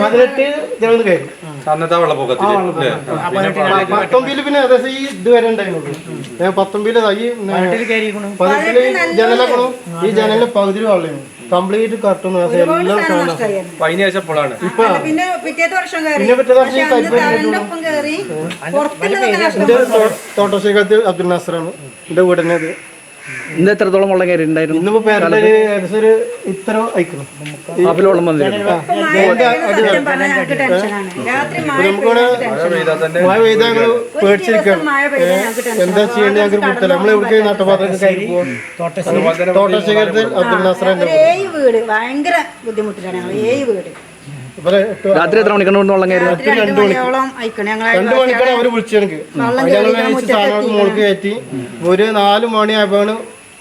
പതിനെട്ട് ജനങ്ങൾ കയറി. അന്നത്തെ വെള്ളപ്പൊക്കത്തിൽ? പത്തൊമ്പതിൽ പിന്നെ ഏകദേശം ഈ ഇതുവരെ ഉണ്ടായിരുന്നുള്ളൂ. പത്തൊമ്പതിൽ ഈ പതിനെട്ടിൽ ജനലൊക്കെ ഈ ജനലിന് പകുതി വെള്ളം കംപ്ലീറ്റ് കട്ടുന്നു എല്ലാം ഇപ്പോഴാണ്? അല്ല, പിന്നെ പിറ്റേത്തെ വർഷം പിന്നെ പിറ്റേ വർഷം ഈ തോട്ടശേഖരത്തിൽ അബ്ദുൽ നാസറാണ്. എന്റെ വീടിനത് അത് ഇന്ന് എത്രത്തോളം വെള്ളം കയറി ഉണ്ടായിരുന്നു ഇത്ര മഴ പെയ്താൽ പേടിച്ചിരിക്കണം എന്താ ചെയ്യേണ്ടത് ഞങ്ങൾക്ക് കൊടുത്തില്ല നമ്മൾ എവിടേക്ക് നട്ടപാത്രത്തിൽ കയറി പോകും തോട്ടശേഖരത്തിൽ അബ്ദുൽ നാസറിന്റെ ഒരു ഏഴ് വീട്. ഭയങ്കര ബുദ്ധിമുട്ടിലാണ് ഏഴ് വീട്. രാത്രി എത്ര മണിക്കാണ് ഇവിടുന്ന് വെള്ളം കയറി രാത്രി രണ്ട് മണിക്കാണ് അവർ വിളിച്ചു എനിക്ക് ഞങ്ങൾ കഴിച്ച് സാധനങ്ങൾക്ക് മുകളിൽ കയറ്റി. ഒരു നാല് മണിയായപ്പോഴാണ്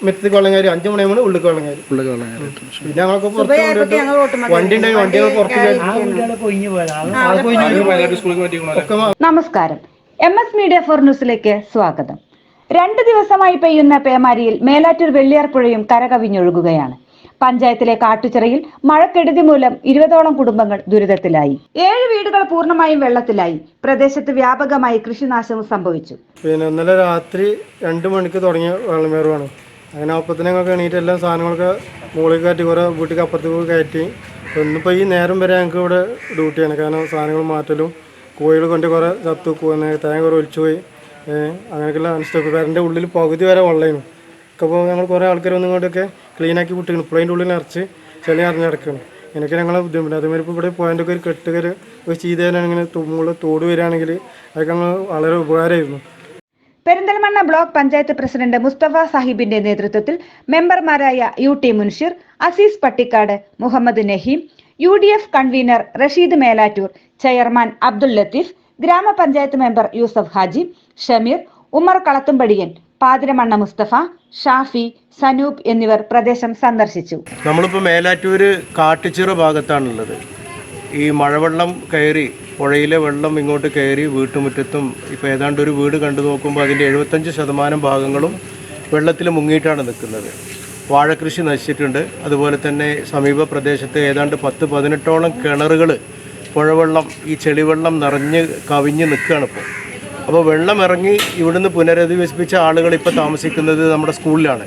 മെത്തി വെള്ളം കയറി അഞ്ചു മണിയാകുമ്പോൾ ഉള്ളിൽ വെള്ളം കയറി ഉള്ളിൽ വെള്ളം കയറി പിന്നെ ഞങ്ങളൊക്കെ പുറത്ത് വണ്ടി ഉണ്ടായി വണ്ടി ഞങ്ങൾ പുറത്ത് നമസ്കാരം. എം എസ് മീഡിയ ഫോർ ന്യൂസിലേക്ക് സ്വാഗതം. രണ്ട് ദിവസമായി പെയ്യുന്ന പേമാരിയിൽ മേലാറ്റൂർ വെള്ളിയാർപ്പുഴയും കരകവിഞ്ഞൊഴുകുകയാണ്. പഞ്ചായത്തിലെ കാട്ടുചിറയിൽ മഴക്കെടുതി മൂലം ഇരുപതോളം കുടുംബങ്ങൾ ദുരിതത്തിലായി. ഏഴ് വീടുകൾ പൂർണമായും വെള്ളത്തിലായി. പ്രദേശത്ത് വ്യാപകമായി കൃഷിനാശം സംഭവിച്ചു. പിന്നെ ഇന്നലെ രാത്രി രണ്ട് മണിക്ക് തുടങ്ങിയ വെള്ളമേറുവാണ്. അങ്ങനെ അപ്പത്തിന് ഞങ്ങൾക്ക് എണീറ്റ് എല്ലാ സാധനങ്ങളൊക്കെ മുകളിൽ കയറ്റി കുറേ വീട്ടിൽ അപ്പുറത്തേക്ക് കയറ്റി. ഇന്നിപ്പോൾ ഈ നേരം വരെ ഞങ്ങൾക്ക് ഇവിടെ ഡ്യൂട്ടിയാണ്. കാരണം സാധനങ്ങൾ മാറ്റലും കോഴികൾ കൊണ്ട് കുറേ ചത്തു തേങ്ങ കുറേ ഒലിച്ചു പോയി അങ്ങനെയൊക്കെയുള്ള അനിഷ്ടം പേരന്റെ ഉള്ളിൽ പകുതി വരെ വെള്ളമായിരുന്നു അപ്പോൾ ഞങ്ങൾ കുറേ ആൾക്കാർ ഒന്നും കൊണ്ടൊക്കെ ക്ലീനാക്കി വിട്ടിരുന്നു ഇപ്പോൾ ഉള്ളിൽ നിറച്ച് ചെളി അറിഞ്ഞ് കിടക്കുകയാണ് എനിക്ക് ഞങ്ങളെ ബുദ്ധിമുട്ട് അതുമാതിരി ഇപ്പോൾ ഇവിടെ പോയിന്റൊക്കെ ഒരു കെട്ടുകർ ഒരു ചെയ്തതിനാണ് തുമ്മുള്ള തോട് വരികയാണെങ്കിൽ അതൊക്കെ ഞങ്ങൾ വളരെ ഉപകാരമായിരുന്നു. പെരിന്തൽമണ്ണ ബ്ലോക്ക് പഞ്ചായത്ത് പ്രസിഡന്റ് മുസ്തഫ സാഹിബിന്റെ നേതൃത്വത്തിൽ മെമ്പർമാരായ U T Munshir Aziz Pattikkad Muhammad Naheem U D F convener Rasheed Melattur chairman Abdul Latheef ഗ്രാമപഞ്ചായത്ത് മെമ്പർ യൂസഫ് ഹാജി ഷമീർ ഉമർ കളത്തുംപടിയൻ പാതിരമണ്ണ മുസ്തഫ ഷാഫി സനൂപ് എന്നിവർ പ്രദേശം സന്ദർശിച്ചു. നമ്മളിപ്പോൾ മേലാറ്റൂര് കാട്ടിച്ചിറ ഭാഗത്താണുള്ളത്. ഈ മഴവെള്ളം കയറി പുഴയിലെ വെള്ളം ഇങ്ങോട്ട് കയറി വീട്ടുമുറ്റത്തും ഇപ്പോൾ ഏതാണ്ട് ഒരു വീട് കണ്ടു നോക്കുമ്പോൾ അതിന്റെ എഴുപത്തഞ്ച് ശതമാനം ഭാഗങ്ങളും വെള്ളത്തിൽ മുങ്ങിയിട്ടാണ് നിൽക്കുന്നത്. വാഴകൃഷി നശിച്ചിട്ടുണ്ട്. അതുപോലെ തന്നെ സമീപ പ്രദേശത്തെ ഏതാണ്ട് പത്ത് പതിനെട്ടോളം കിണറുകൾ പുഴവെള്ളം ഈ ചെളിവെള്ളം നിറഞ്ഞ് കവിഞ്ഞ് നിൽക്കുകയാണ് ഇപ്പോൾ അപ്പോൾ വെള്ളം ഇറങ്ങി ഇവിടുന്ന് പുനരധിവസിപ്പിച്ച ആളുകൾ ഇപ്പോൾ താമസിക്കുന്നത് നമ്മുടെ സ്കൂളിലാണ്.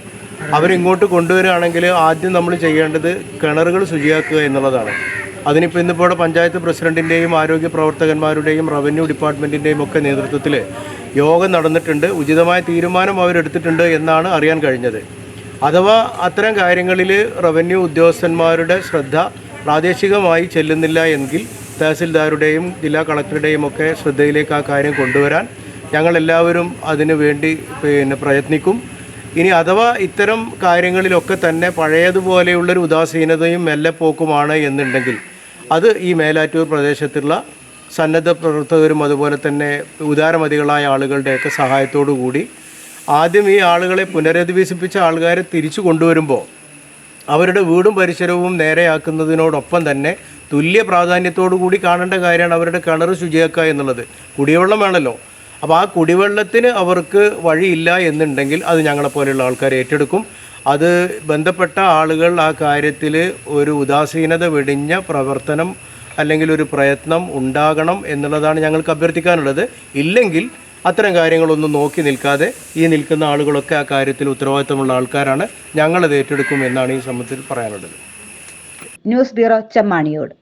അവരിങ്ങോട്ട് കൊണ്ടുവരികയാണെങ്കിൽ ആദ്യം നമ്മൾ ചെയ്യേണ്ടത് കിണറുകൾ ശുചിയാക്കുക എന്നുള്ളതാണ്. അതിനിപ്പോൾ ഇന്നിപ്പോൾ ഇവിടെ പഞ്ചായത്ത് പ്രസിഡന്റിന്റെയും ആരോഗ്യ പ്രവർത്തകന്മാരുടെയും റവന്യൂ ഡിപ്പാർട്ട്മെന്റിന്റെയും ഒക്കെ നേതൃത്വത്തിൽ യോഗം നടന്നിട്ടുണ്ട്. ഉചിതമായ തീരുമാനം അവരെടുത്തിട്ടുണ്ട് എന്നാണ് അറിയാൻ കഴിഞ്ഞത്. അഥവാ അത്തരം കാര്യങ്ങളിൽ റവന്യൂ ഉദ്യോഗസ്ഥന്മാരുടെ ശ്രദ്ധ പ്രാദേശികമായി ചെല്ലുന്നില്ല എങ്കിൽ തഹസിൽദാരുടെയും ജില്ലാ കളക്ടറുടെയും ഒക്കെ ശ്രദ്ധയിലേക്ക് ആ കാര്യം കൊണ്ടുവരാൻ ഞങ്ങളെല്ലാവരും അതിനു വേണ്ടി പിന്നെ പ്രയത്നിക്കും. ഇനി അഥവാ ഇത്തരം കാര്യങ്ങളിലൊക്കെ തന്നെ പഴയതുപോലെയുള്ളൊരു ഉദാസീനതയും മെല്ലെപ്പോക്കുമാണ് എന്നുണ്ടെങ്കിൽ അത് ഈ മേലാറ്റൂർ പ്രദേശത്തുള്ള സന്നദ്ധ പ്രവർത്തകരും അതുപോലെ തന്നെ ഉദാരമതികളായ ആളുകളുടെയൊക്കെ സഹായത്തോടു കൂടി ആദ്യം ഈ ആളുകളെ പുനരധിവസിപ്പിച്ച ആൾക്കാരെ തിരിച്ചു കൊണ്ടുവരുമ്പോൾ അവരുടെ വീടും പരിസരവും നേരെയാക്കുന്നതിനോടൊപ്പം തന്നെ തുല്യ പ്രാധാന്യത്തോടു കൂടി കാണേണ്ട കാര്യമാണ് അവരുടെ കിണർ ശുചിയാക്കുക എന്നുള്ളത്. കുടിവെള്ളം വേണമല്ലോ അപ്പോൾ ആ കുടിവെള്ളത്തിന് അവർക്ക് വഴിയില്ല എന്നുണ്ടെങ്കിൽ അത് ഞങ്ങളെപ്പോലെയുള്ള ആൾക്കാർ ഏറ്റെടുക്കും. അത് ബന്ധപ്പെട്ട ആളുകൾ ആ കാര്യത്തിൽ ഒരു ഉദാസീനത വെടിഞ്ഞ പ്രവർത്തനം അല്ലെങ്കിൽ ഒരു പ്രയത്നം ഉണ്ടാകണം എന്നുള്ളതാണ് ഞങ്ങൾക്ക് അഭ്യർത്ഥിക്കാനുള്ളത്. ഇല്ലെങ്കിൽ അത്തരം കാര്യങ്ങളൊന്നും നോക്കി നിൽക്കാതെ ഈ നിൽക്കുന്ന ആളുകളൊക്കെ ആ കാര്യത്തിൽ ഉത്തരവാദിത്തമുള്ള ആൾക്കാരാണ്. ഞങ്ങളത് ഏറ്റെടുക്കും എന്നാണ് ഈ സംബന്ധത്തിൽ പറയാനുള്ളത്. News bureau Chemmaniyode.